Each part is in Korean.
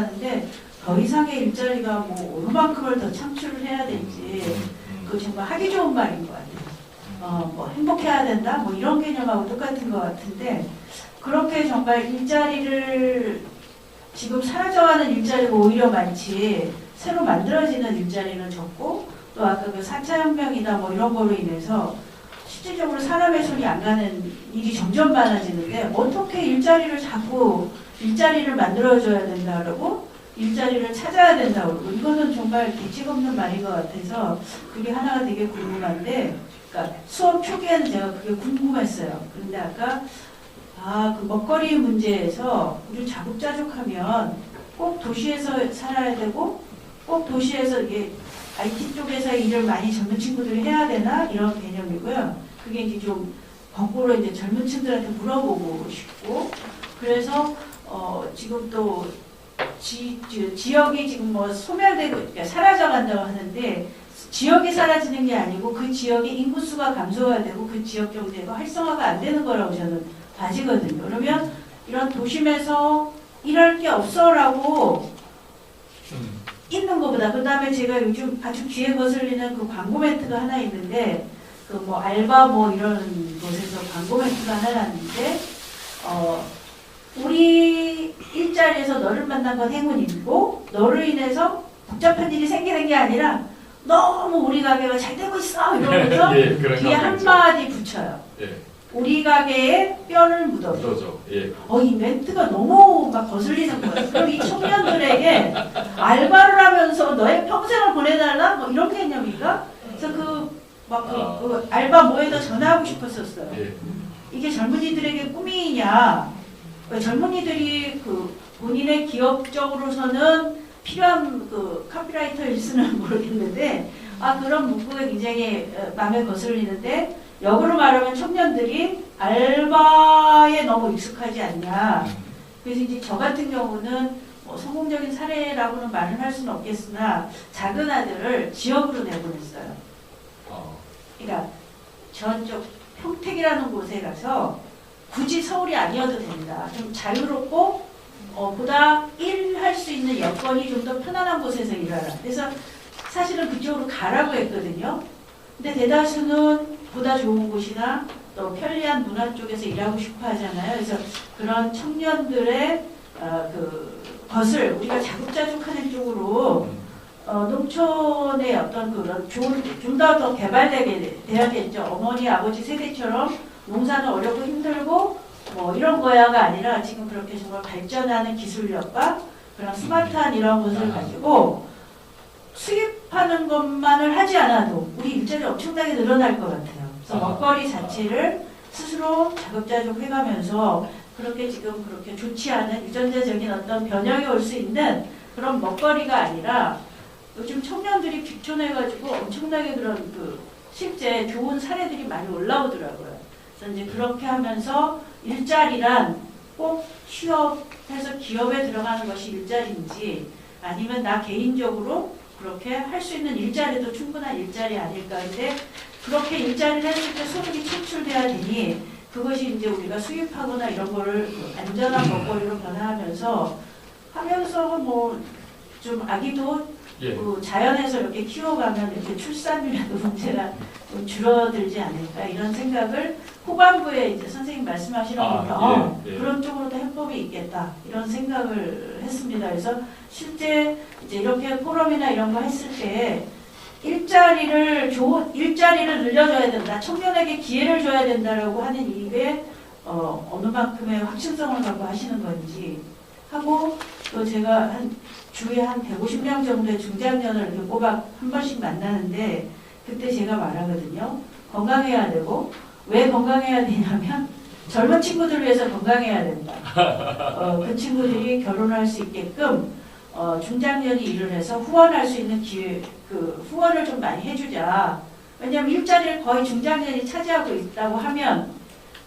하는데 더 이상의 일자리가 뭐 얼마만큼을 더 창출을 해야 될지 그 정말 하기 좋은 말인 것 같아요. 어, 뭐 행복해야 된다 뭐 이런 개념하고 똑같은 것 같은데 그렇게 정말 일자리를 지금 사라져가는 일자리가 오히려 많지 새로 만들어지는 일자리는 적고 또 아까 그 4차 혁명이나 뭐 이런 거로 인해서 실질적으로 사람의 손이 안 가는 일이 점점 많아지는데 어떻게 일자리를 자꾸 일자리를 만들어줘야 된다 그러고 일자리를 찾아야 된다 그러고 이거는 정말 대책 없는 말인 것 같아서 그게 하나가 되게 궁금한데 그러니까 수업 초기에는 제가 그게 궁금했어요. 그런데 아까 아 그 먹거리 문제에서 우리 자급자족하면 꼭 도시에서 살아야 되고 꼭 도시에서 이게 IT 쪽에서 일을 많이 젊은 친구들이 해야 되나 이런 개념이고요. 그게 이제 좀 거꾸로 이제 젊은 층들한테 물어보고 싶고 그래서 어 지금 또 지, 지- 지 역이 지금 뭐 소멸되고 그러니까 사라져간다고 하는데 지역이 사라지는 게 아니고 그 지역의 인구수가 감소가 되고 그 지역 경제가 활성화가 안 되는 거라고 저는 봐지거든요. 그러면 이런 도심에서 일할 게 없어라고 음. 있는 것보다 그 다음에 제가 요즘 아주 귀에 거슬리는 그 광고 멘트가 하나 있는데 그 뭐 알바 뭐 이런 곳에서 광고 멘트가 하나 났는데 어 우리 일자리에서 너를 만난 건 행운이고 너를 인해서 복잡한 일이 생기는 게 아니라 너무 우리 가게가 잘 되고 있어 이러면서 예, 뒤에. 한마디 붙여요. 예, 우리 가게에 뼈를 묻어줘. 예. 어, 이 멘트가 너무 막 거슬리는 거예요. 그럼 이 청년들에게 알바를 하면서 너의 평생을 보내달라? 뭐 이런 개념인가? 그래서 그, 막 그, 아. 그 알바 모에다 전화하고 싶었었어요. 예. 이게 젊은이들에게 꿈이냐? 왜 젊은이들이 그 본인의 기업적으로서는 필요한 그 카피라이터일 수는 모르겠는데, 아, 그런 문구가 굉장히 어, 마음에 거슬리는데, 역으로 말하면 청년들이 알바에 너무 익숙하지 않냐. 그래서 이제 저 같은 경우는 뭐 성공적인 사례라고는 말을 할 수는 없겠으나 작은 아들을 지역으로 내보냈어요. 어, 그러니까 저쪽 평택이라는 곳에 가서 굳이 서울이 아니어도 됩니다. 좀 자유롭고 어, 보다 일할 수 있는 여건이 좀 더 편안한 곳에서 일하라. 그래서 사실은 그쪽으로 가라고 했거든요. 근데 대다수는 보다 좋은 곳이나 또 편리한 문화 쪽에서 일하고 싶어 하잖아요. 그래서 그런 청년들의 어, 그 것을 우리가 자급자족하는 쪽으로 음. 어, 농촌의 어떤 그런 좋은 좀 더 더 개발되게 돼야겠죠. 어머니 아버지 세대처럼 농사는 어렵고 힘들고 뭐 이런 거야가 아니라 지금 그렇게 정말 발전하는 기술력과 그런 스마트한 이런 것을 가지고 수입하는 것만을 하지 않아도 우리 일자리 엄청나게 늘어날 것 같아요. 그래서 아하. 먹거리 자체를 스스로 자급자족 해가면서 그렇게 지금 그렇게 좋지 않은 유전자적인 어떤 변형이 올 수 있는 그런 먹거리가 아니라 요즘 청년들이 귀촌해가지고 엄청나게 그런 그 실제 좋은 사례들이 많이 올라오더라고요. 그래서 이제 그렇게 하면서 일자리란 꼭 취업해서 기업에 들어가는 것이 일자리인지 아니면 나 개인적으로 그렇게 할 수 있는 일자리도 충분한 일자리 아닐까. 근데 그렇게 일자리를 했을 때 소득이 창출돼야 되니 그것이 이제 우리가 수입하거나 이런 거를 그 안전한 먹거리로 변화하면서 하면서 뭐 좀 아기도 예. 그 자연에서 이렇게 키워가면 이렇게 출산율에도 문제가 좀 줄어들지 않을까 이런 생각을 후반부에 이제 선생님 말씀하시는 아, 거 보면 어, 예, 예. 그런 쪽으로도 해법이 있겠다 이런 생각을 했습니다. 그래서 실제 이제 이렇게 포럼이나 이런 거 했을 때 일자리를 좋은 일자리를 늘려줘야 된다. 청년에게 기회를 줘야 된다라고 하는 이게 어, 어느 만큼의 확신성을 갖고 하시는 건지 하고 또 제가 한 주에 한 150명 정도의 중장년을 이렇게 꼬박 한 번씩 만나는데 그때 제가 말하거든요. 건강해야 되고 왜 건강해야 되냐면 젊은 친구들 위해서 건강해야 된다. 어, 그 친구들이 결혼할 수 있게끔 어, 중장년이 일을 해서 후원할 수 있는 기회, 그 후원을 좀 많이 해주자. 왜냐하면 일자리를 거의 중장년이 차지하고 있다고 하면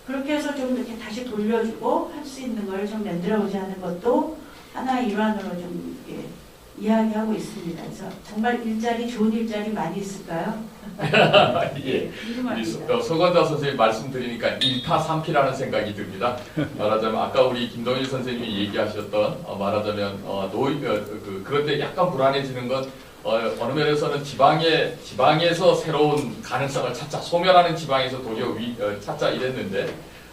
그렇게 해서 좀 이렇게 다시 돌려주고 할 수 있는 걸 좀 만들어보자 하는 것도 하나의 일환으로 좀 이야기하고 있습니다. 그래서 정말 일자리 좋은 일자리 많이 있을까요? 예. 우리 궁금합니다. 서- 어, 선생님 말씀드리니까 1타 3피라는 생각이 듭니다. 말하자면 아까 우리 김동일 선생님이 얘기하셨던 어, 말하자면 어, 노이 어, 그, 그런데 약간 불안해지는 건 어, 어느 면에서는 지방에 지방에서 새로운 가능성을 찾자 소멸하는 지방에서 도리어 위, 어, 찾자 이랬는데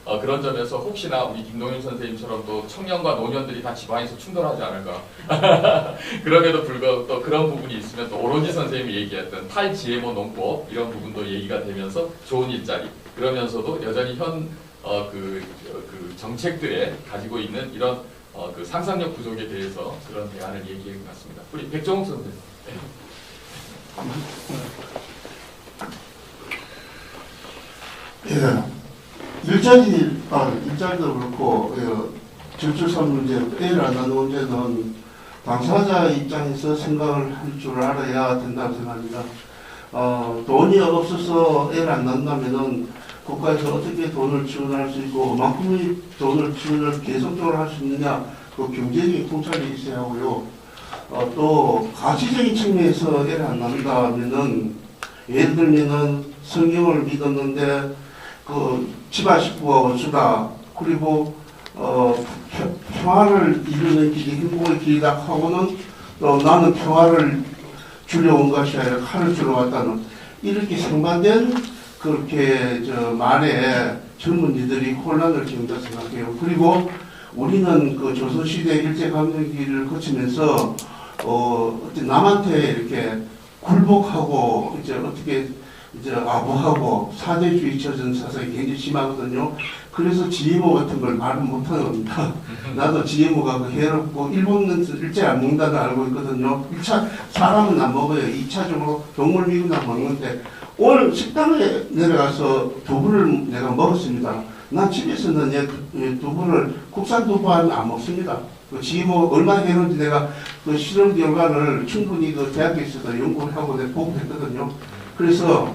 어, 그런 점에서 혹시나 우리 김동일 선생님처럼 또 청년과 노년들이 다 지방에서 충돌하지 않을까 그럼에도 불구하고 또 그런 부분이 있으면 또 오로지 선생님이 얘기했던 탈GMO 농법 이런 부분도 얘기가 되면서 좋은 일자리 그러면서도 여전히 현 어, 그, 그 정책들에 가지고 있는 이런 어, 그 상상력 부족에 대해서 그런 대안을 얘기해 것 같습니다. 우리 백종욱 선생님. 네. 예, 일자리, 아, 일자리도 그렇고, 예, 저출산 문제, 애를 안 낳는 문제는 당사자 입장에서 생각을 할 줄 알아야 된다고 생각합니다. 어, 돈이 없어서 애를 안 낳는다면은 국가에서 어떻게 돈을 지원할 수 있고, 그만큼의 돈을 지원을 계속적으로 할 수 있느냐, 그 경제적인 통찰이 있어야 하고요. 어, 또, 가치적인 측면에서 애를 안 낳는다면은, 예를 들면은 성경을 믿었는데, 그 집안 식구가 원수다. 그리고 어 평- 평화를 이루는 길이 행복의 길이다 하고는 또 나는 평화를 주려 온 것이 아니라 칼을 주러 왔다는 이렇게 상반된 그렇게 저 말에 젊은이들이 혼란을 겪는다 생각해요. 그리고 우리는 그 조선시대 일제강점기를 거치면서 어 남한테 이렇게 굴복하고 이제 어떻게 이제 아부하고 사대주의 처전 사상이 굉장히 심하거든요. 그래서 GMO 같은 걸 말을 못하는 겁니다. 나도 GMO가 그 해롭고 일본은 일제 안 먹는다는 알고 있거든요. 1차 사람은 안 먹어요. 2차적으로 동물 미국은 먹는데 오늘 식당에 내려가서 두부를 내가 먹었습니다. 난 집에서는 두- 얘 두부를 국산 두부 하면 안 먹습니다. 그 GMO 얼마나 해로운지 내가 그 실험 결과를 충분히 그 대학에서도 연구를 하고 내가 보고했거든요. 그래서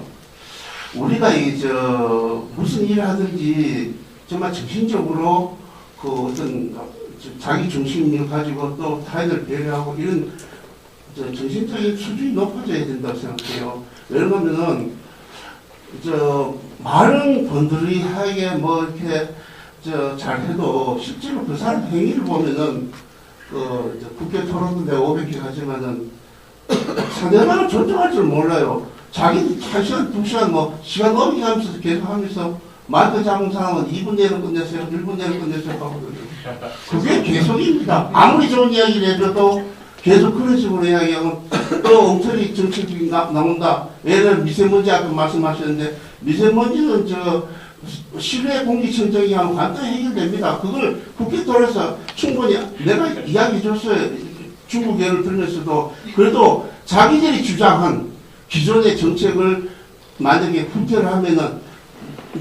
우리가 이 저 무슨 일을 하든지 정말 정신적으로 그 어떤 자기 중심을 가지고 또 타인을 배려하고 이런 저 정신적인 수준이 높아져야 된다고 생각해요. 왜냐하면은 저 말은 번들이 하게 뭐 이렇게 저 잘해도 실제로 그 사람 행위를 보면은 그 국회 토론도 내가 500개 하지만은 상대방을 존중할 줄 몰라요. 자기 한 시간, 두 시간 뭐 시간 넘게 하면서 계속 하면서 마이크 잡은 사람은 2분 내로 끝냈어요, 1분 내로 끝냈어요 하거든요. 그게 계속입니다. 아무리 좋은 이야기를 해줘도 계속 그런 식으로 이야기하면 또 엉터리 정책이 나, 나온다. 예를 미세먼지 아까 말씀하셨는데 미세먼지는 저 실내 공기 청정기 하면 간단히 해결됩니다. 그걸 국회 통해서 충분히 내가 이야기 줬어요. 중국 예를 들면서도 그래도 자기들이 주장한 기존의 정책을 만약에 후퇴를 하면은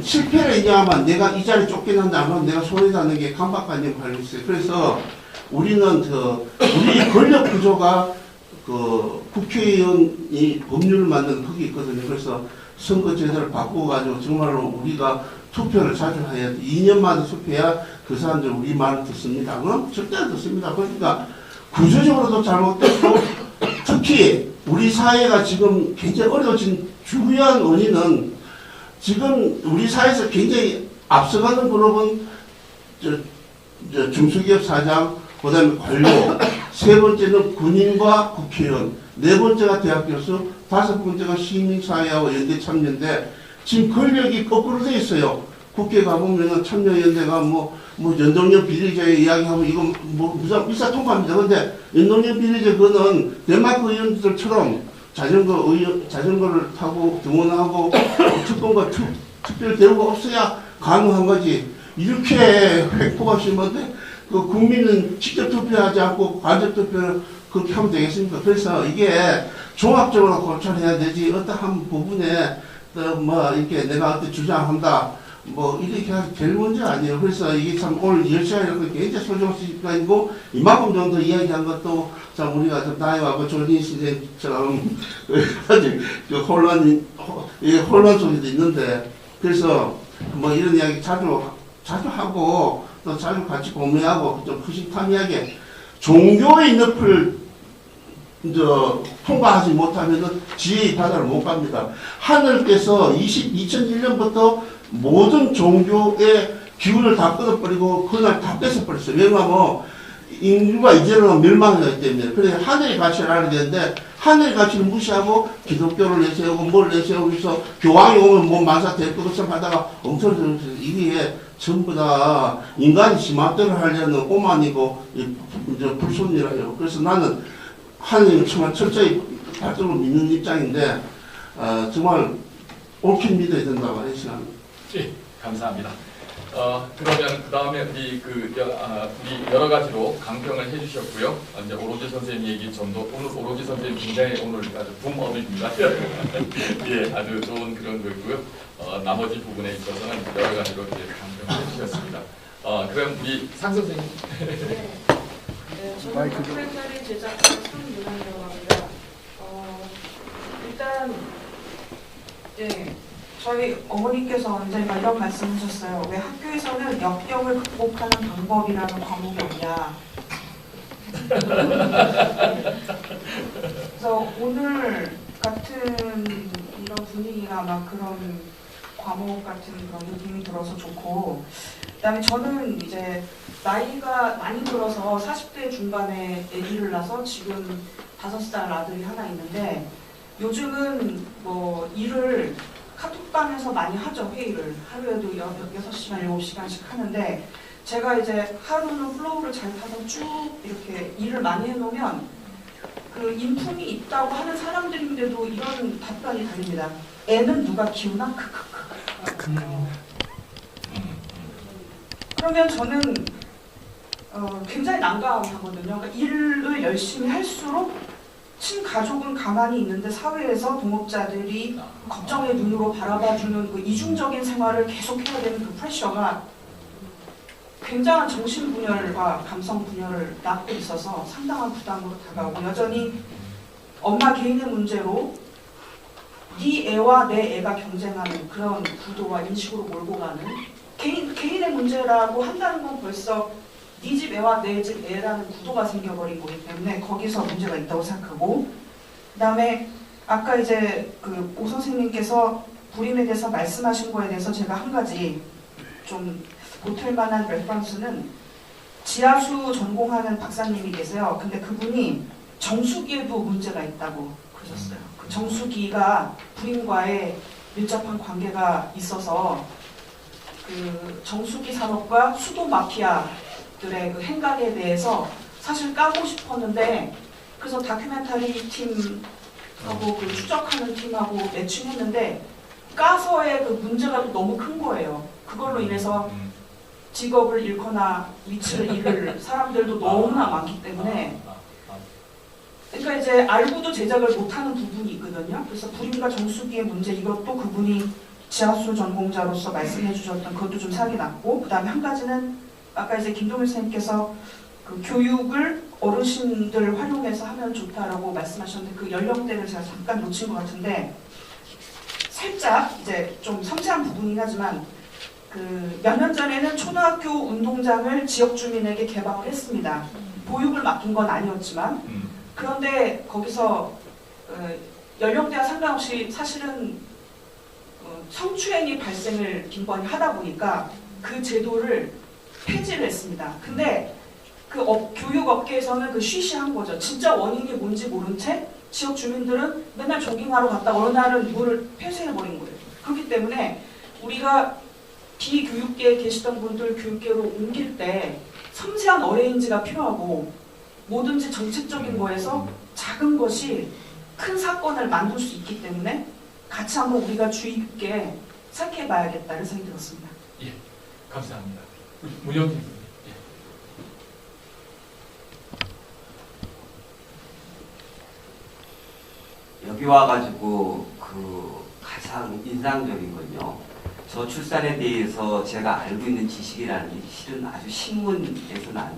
실패를 인정하면 내가 이 자리 쫓겨난다 하면 내가 손해다는 게 강박관념 관련 있어요. 그래서 우리는 그 우리 권력 구조가 그 국회의원이 법률을 만드는 흙이 있거든요. 그래서 선거 제도를 바꾸어가지고 정말로 우리가 투표를 자주 해야 돼. 2년마다 투표해야 그 사람들 우리 말을 듣습니다. 그럼 절대 안 듣습니다. 그러니까 구조적으로도 잘못됐고 특히 우리 사회가 지금 굉장히 어려워진 중요한 원인은 지금 우리 사회에서 굉장히 앞서가는 그룹은 저, 저 중소기업 사장, 그 다음에 관료, 세 번째는 군인과 국회의원, 네 번째가 대학 교수, 다섯 번째가 시민사회하고 연대 참여인데 지금 권력이 거꾸로 돼 있어요. 국회 가보면은 참여연대가 뭐, 뭐 연동형 비례제 이야기하면 이건 뭐 무사, 비싸 통과합니다. 근데 연동형 비례제 그거는 덴마크 의원들처럼 자전거 의원, 자전거를 타고 등원하고 특권과 특, 특별 대우가 없어야 가능한 거지. 이렇게 획포가 심한데 그 국민은 직접 투표하지 않고 간접 투표를 그렇게 하면 되겠습니까? 그래서 이게 종합적으로 고찰해야 되지 어떠한 부분에 또뭐 이렇게 내가 어떻게 주장한다 뭐 이렇게 해서 될 문제 아니에요. 그래서 이게 참 오늘 10시간에 이렇게 굉장히 소중한 시간이고 이만큼 정도 이야기한 것도 참 우리가 좀 나이와 조진 시대처럼 아직 그 혼란 이 혼란 속에도 있는데 그래서 뭐 이런 이야기 자주 자주 하고 또 자주 같이 공유하고 좀 푸심탐이하게 종교의 늪을 이제 통과하지 못하면은 지혜의 바다를 못 갑니다. 하늘께서 20, 2001년부터 모든 종교의 기운을 다 끊어버리고 그날 다 뺏어버렸어요. 왜냐하면 인류가 이제는 멸망하기 때문에 그래 하늘의 가치를 알아야 되는데 하늘의 가치를 무시하고 기독교를 내세우고 뭘 내세우고 해서 교황이 오면 뭐 만사 될 것처럼 하다가 엉터리 이게 전부 다 인간이 지 맘대로 하려는 오만이고 이- 이제 불순이라요. 그래서 나는 하나님을 정말 철저히 발전으로 믿는 입장인데 어, 정말 옳게 믿어야 된다고 생각합니다. 예, 감사합니다. 어, 그러면 그 다음에 우리 그 여, 아, 우리 여러 가지로 강평을 해주셨고요. 어, 이제 오로지 선생님 얘기 좀더 오늘 오로지 선생님 굉장히 오늘 아주 붐업입니다. 예, 아주 좋은 그런 거고요. 어, 나머지 부분에 있어서는 여러 가지로 이제 강평을 해주셨습니다. 어, 그럼 우리 상 선생님. 네, 저는 다큐멘터리 제작자 손윤환이라고 합니다. 어, 일단 네, 저희 어머니께서 언젠가 이런 말씀하셨어요. 왜 학교에서는 역경을 극복하는 방법이라는 과목이 없냐. 그래서 오늘 같은 이런 분위기나 막 그런 과목 같은 그런 느낌이 들어서 좋고 그다음에 저는 이제 나이가 많이 들어서 40대 중반에 아기를 낳아서 지금 5살 아들이 하나 있는데 요즘은 뭐 일을 카톡방에서 많이 하죠 회의를 하루에도 여- 6시간 7시간씩 하는데 제가 이제 하루는 플로우를 잘 타서 쭉 이렇게 일을 많이 해놓으면 그 인품이 있다고 하는 사람들인데도 이런 답변이 달립니다 애는 누가 키우나? 크크크 그러면 저는 어, 굉장히 난감하거든요. 그러니까 일을 열심히 할수록 친가족은 가만히 있는데 사회에서 동업자들이 걱정의 눈으로 바라봐주는 그 이중적인 생활을 계속해야 되는 그 프레셔가 굉장한 정신 분열과 감성 분열을 낳고 있어서 상당한 부담으로 다가오고 여전히 엄마 개인의 문제로 네 애와 내 애가 경쟁하는 그런 구도와 인식으로 몰고 가는 개인, 개인의 문제라고 한다는 건 벌써 네 집 애와 내 집 애라는 구도가 생겨버린 거기 때문에 거기서 문제가 있다고 생각하고 그 다음에 아까 이제 그 오 선생님께서 불임에 대해서 말씀하신 거에 대해서 제가 한 가지 좀 보탤 만한 레퍼런스는 지하수 전공하는 박사님이 계세요. 근데 그분이 정수기에도 문제가 있다고 그러셨어요. 그 정수기가 불임과의 밀접한 관계가 있어서 그 정수기 산업과 수도 마피아 들의 그 행각에 대해서 사실 까고 싶었는데 그래서 다큐멘터리 팀하고 그 추적하는 팀하고 매칭했는데 까서의 그 문제가 또 너무 큰 거예요. 그걸로 인해서 음, 직업을 잃거나 위치를 잃을 사람들도 너무나 많기 때문에 아, 아, 그러니까 이제 알고도 제작을 못하는 부분이 있거든요. 그래서 불임과 정수기의 문제 이것도 그분이 지하수 전공자로서 말씀해 주셨던 그것도 좀 생각이 났고 그 다음에 한 가지는 아까 이제 김동일 선생님께서 그 교육을 어르신들 활용해서 하면 좋다라고 말씀하셨는데 그 연령대를 제가 잠깐 놓친 것 같은데 살짝 이제 좀 섬세한 부분이긴 하지만 그 몇 년 전에는 초등학교 운동장을 지역 주민에게 개방을 했습니다. 보육을 맡긴 건 아니었지만 음, 그런데 거기서 어, 연령대와 상관없이 사실은 어, 성추행이 발생을 김건희 하다 보니까 그 제도를 폐지를 했습니다. 근데 그 업- 교육 업계에서는 그 쉬쉬한 거죠. 진짜 원인이 뭔지 모른 채 지역 주민들은 맨날 조깅하러 갔다 어느 날은 물을 폐쇄해버린 거예요. 그렇기 때문에 우리가 비교육계에 계시던 분들 교육계로 옮길 때 섬세한 어레인지가 필요하고 뭐든지 정책적인 거에서 작은 것이 큰 사건을 만들 수 있기 때문에 같이 한번 우리가 주의 깊게 생각해 봐야겠다는 생각이 들었습니다. 감사합니다. 예. 여기 와가지고 그 가장 인상적인 건요. 저 출산에 대해서 제가 알고 있는 지식이라는 게 실은 아주 신문에서 난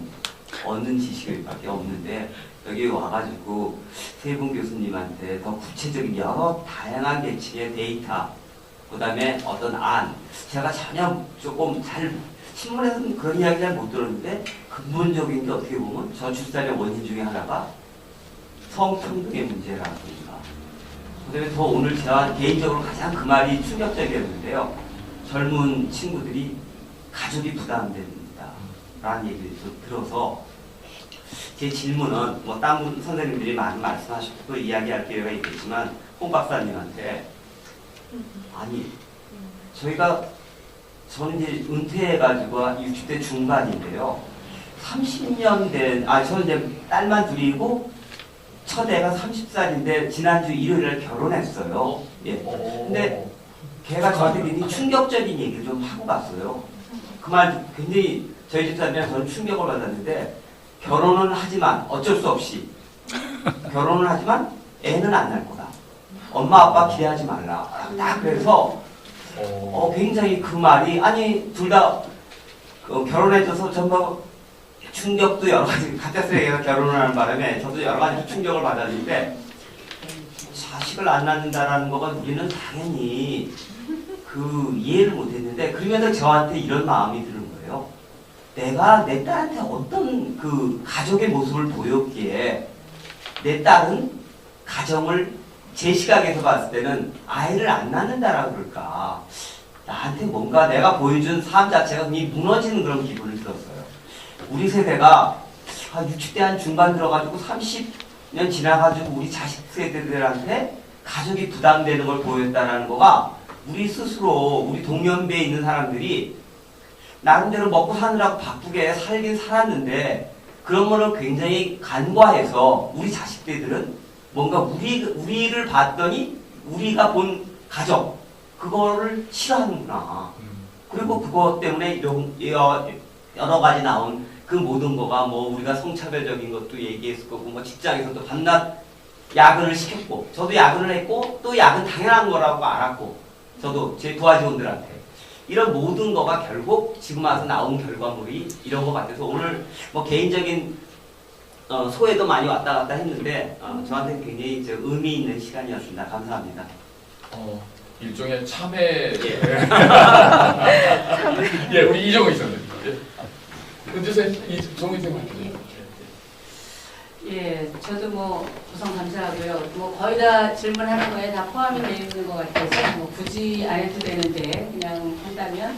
얻는 지식밖에 없는데 여기 와가지고 세분 교수님한테 더 구체적인 여러 다양한 계층의 데이터 그 다음에 어떤 안 제가 전혀 조금 잘 신문에서는 그런 이야기 잘 못 들었는데 근본적인 게 어떻게 보면 저출산의 원인 중에 하나가 성평등의 문제라든가 그다음에 더 오늘 제가 개인적으로 가장 그 말이 충격적이었는데요. 젊은 친구들이 가족이 부담됩니다. 라는 얘기를 좀 들어서 제 질문은 뭐 다른 분 선생님들이 많이 말씀하셨고 또 이야기할 기회가 있겠지만 홍 박사님한테 아니 저희가 저는 이제 은퇴해가지고 60대 중반인데요. 30년 된, 아, 저는 이제 딸만 둘이고, 첫 애가 30살인데, 지난주 일요일에 결혼했어요. 예. 근데 걔가 저한테 굉장히 충격적인 얘기를 좀 하고 갔어요. 그 말 굉장히 저희 집사람이랑 저는 충격을 받았는데, 결혼은 하지만 어쩔 수 없이, 결혼은 하지만 애는 안 날 거다. 엄마, 아빠 기대하지 말라. 딱 그래서, 어, 굉장히 그 말이 아니 둘다 어, 결혼해줘서 전부 충격도 여러 가지 갑작스레 결혼을 하는 바람에 저도 여러 가지 충격을 받았는데 자식을 안 낳는다라는 거가 우리는 당연히 그 이해를 못했는데 그러면서 저한테 이런 마음이 드는 거예요. 내가 내 딸한테 어떤 그 가족의 모습을 보였기에 내 딸은 가정을 제 시각에서 봤을 때는 아이를 안 낳는다라 그럴까. 나한테 뭔가 내가 보여준 삶 자체가 굉장히 무너지는 그런 기분을 들었어요. 우리 세대가 한 60대 한 중반 들어가지고 30년 지나가지고 우리 자식 세대들한테 가족이 부담되는 걸 보였다라는 거가 우리 스스로 우리 동년배에 있는 사람들이 나름대로 먹고 사느라고 바쁘게 살긴 살았는데 그런 거를 굉장히 간과해서 우리 자식들은 뭔가 우리, 우리를 봤더니 우리가 본 가족 그거를 싫어하는구나. 그리고 그것 때문에 여- 여- 여러 가지 나온 그 모든 거가 뭐 우리가 성차별적인 것도 얘기했을 거고 뭐 직장에서도 밤낮 야근을 시켰고 저도 야근을 했고 또 야근 당연한 거라고 알았고 저도 제 부하직원들한테 이런 모든 거가 결국 지금 와서 나온 결과물이 이런 것 같아서 오늘 뭐 개인적인 어, 소외도 많이 왔다 갔다 했는데 어, 저한테는 굉장히 저 의미 있는 시간이었습니다. 감사합니다. 어, 일종의 참회. 예, 우리 이정우 선생님. 예. 이정우 선생님. 예, 저도 뭐 우선 감사하고요. 뭐 거의 다 질문하는 거에 다 포함이 되어 있는 것 같아서 뭐 굳이 안 해도 되는데 그냥 한다면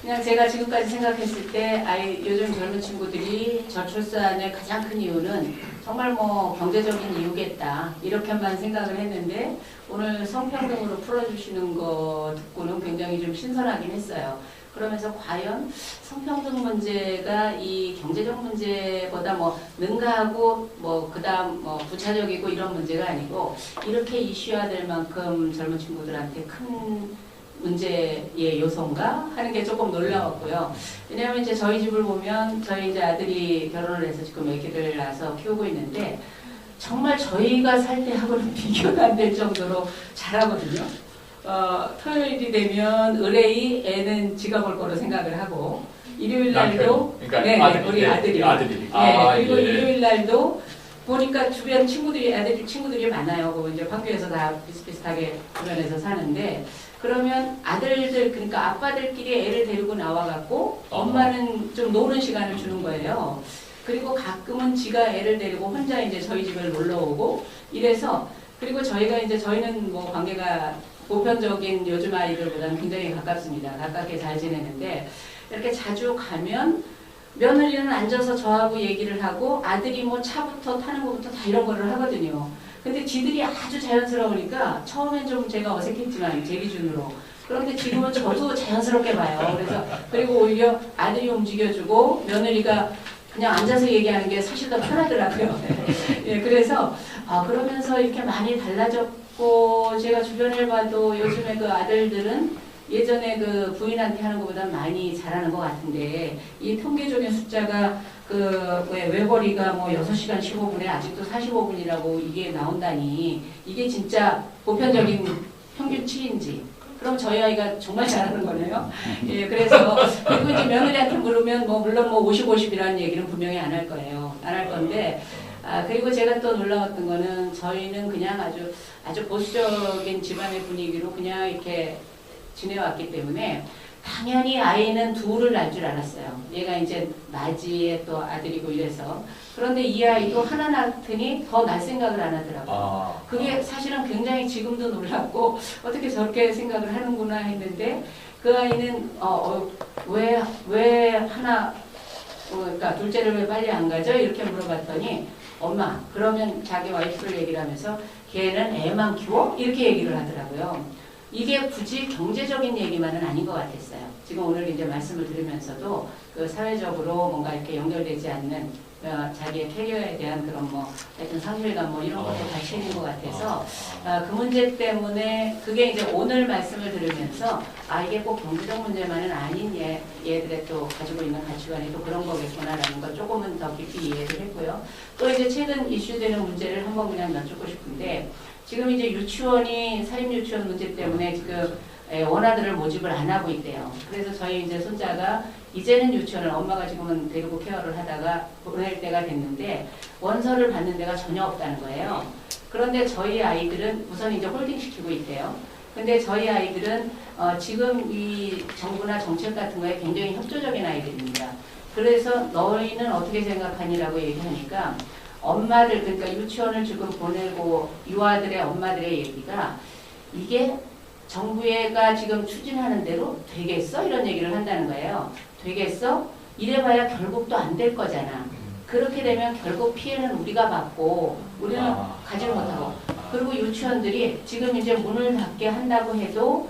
그냥 제가 지금까지 생각했을 때 아이 요즘 젊은 친구들이 저출산의 가장 큰 이유는 정말 뭐 경제적인 이유겠다 이렇게만 생각을 했는데 오늘 성평등으로 풀어주시는 거 듣고는 굉장히 좀 신선하긴 했어요. 그러면서 과연 성평등 문제가 이 경제적 문제보다 뭐 능가하고 뭐 그다음 뭐 부차적이고 이런 문제가 아니고 이렇게 이슈화될 만큼 젊은 친구들한테 큰 문제의 요소인가 하는 게 조금 놀라웠고요. 왜냐하면 이제 저희 집을 보면 저희 이제 아들이 결혼을 해서 지금 아기를 낳아서 키우고 있는데 정말 저희가 살 때하고는 비교가 안 될 정도로 잘하거든요. 어, 토요일이 되면 의뢰이 애는 지가 볼 거로 생각을 하고 일요일 날도 그러니까 네, 아들이, 우리 예, 아들이. 아들이. 네, 아, 그리고 예. 일요일 날도 보니까 주변 친구들이 애들 친구들이 많아요. 그 이제 학교에서 다 비슷비슷하게 주변에서 사는데 그러면 아들들 그러니까 아빠들끼리 애를 데리고 나와갖고 어. 엄마는 좀 노는 시간을 주는 거예요. 그리고 가끔은 지가 애를 데리고 혼자 이제 저희 집을 놀러 오고 이래서 그리고 저희가 이제 저희는 뭐 관계가 보편적인 요즘 아이들보다는 굉장히 가깝습니다. 가깝게 잘 지내는데 이렇게 자주 가면 며느리는 앉아서 저하고 얘기를 하고 아들이 뭐 차부터 타는 것부터 다 이런 거를 하거든요. 근데 지들이 아주 자연스러우니까 처음엔 좀 제가 어색했지만 제 기준으로 그런데 지금은 저도 자연스럽게 봐요. 그래서 그리고 오히려 아들이 움직여주고 며느리가 그냥 앉아서 얘기하는 게 사실 더 편하더라고요. 예, 그래서 아, 그러면서 이렇게 많이 달라졌고 제가 주변을 봐도 요즘에 그 아들들은 예전에 그 부인한테 하는 것보다 많이 잘하는 것 같은데 이 통계적인 숫자가 그왜 외벌이가 뭐 6시간 15분에 아직도 45분이라고 이게 나온다니 이게 진짜 보편적인 평균치인지 그럼 저희 아이가 정말 잘하는 거네요. 예, 그래서 그리고 이제 며느리한테 물으면 뭐 물론 뭐 50, 50이라는 얘기는 분명히 안 할 거예요. 안 할 건데 아, 그리고 제가 또 놀라웠던 거는 저희는 그냥 아주 아주 보수적인 집안의 분위기로 그냥 이렇게 지내왔기 때문에 당연히 아이는 둘을 낳을 줄 알았어요. 얘가 이제 나지의 또 아들이고 이래서 그런데 이 아이도 하나 낳더니 더 낳을 생각을 안 하더라고요. 아, 그게 사실은 굉장히 지금도 놀랍고 어떻게 저렇게 생각을 하는구나 했는데 그 아이는 어, 왜왜 하나 어, 그러니까 둘째를 왜 빨리 안 가죠? 이렇게 물어봤더니 엄마 그러면 자기 와이프를 얘기를 하면서 걔는 애만 키워? 이렇게 얘기를 하더라고요. 이게 굳이 경제적인 얘기만은 아닌 것 같았어요. 지금 오늘 이제 말씀을 들으면서도 그 사회적으로 뭔가 이렇게 연결되지 않는 어, 자기의 캐리어에 대한 그런 뭐 하여튼 상실감 뭐 이런 것도 같이 있는 것 같아서 아, 그 문제 때문에 그게 이제 오늘 말씀을 들으면서 아 이게 꼭 경제적 문제만은 아닌 얘, 얘들의 또 가지고 있는 가치관이 또 그런 거겠구나라는 걸 조금은 더 깊이 이해를 했고요. 또 이제 최근 이슈되는 문제를 한번 그냥 여쭙고 싶은데 지금 이제 유치원이 사립 유치원 문제 때문에 지금 에, 원아들을 모집을 안 하고 있대요. 그래서 저희 이제 손자가 이제는 유치원을 엄마가 지금은 데리고 케어를 하다가 보낼 때가 됐는데 원서를 받는 데가 전혀 없다는 거예요. 그런데 저희 아이들은 우선 이제 홀딩 시키고 있대요. 근데 저희 아이들은 어, 지금 이 정부나 정책 같은 거에 굉장히 협조적인 아이들입니다. 그래서 너희는 어떻게 생각하니라고 얘기하니까 엄마들 그러니까 유치원을 지금 보내고 유아들의 엄마들의 얘기가 이게 정부가 지금 추진하는 대로 되겠어 이런 얘기를 한다는 거예요. 되겠어? 이래봐야 결국 또 안 될 거잖아. 그렇게 되면 결국 피해는 우리가 받고 우리는 아, 가지를 아, 못하고 아. 그리고 유치원들이 지금 이제 문을 닫게 한다고 해도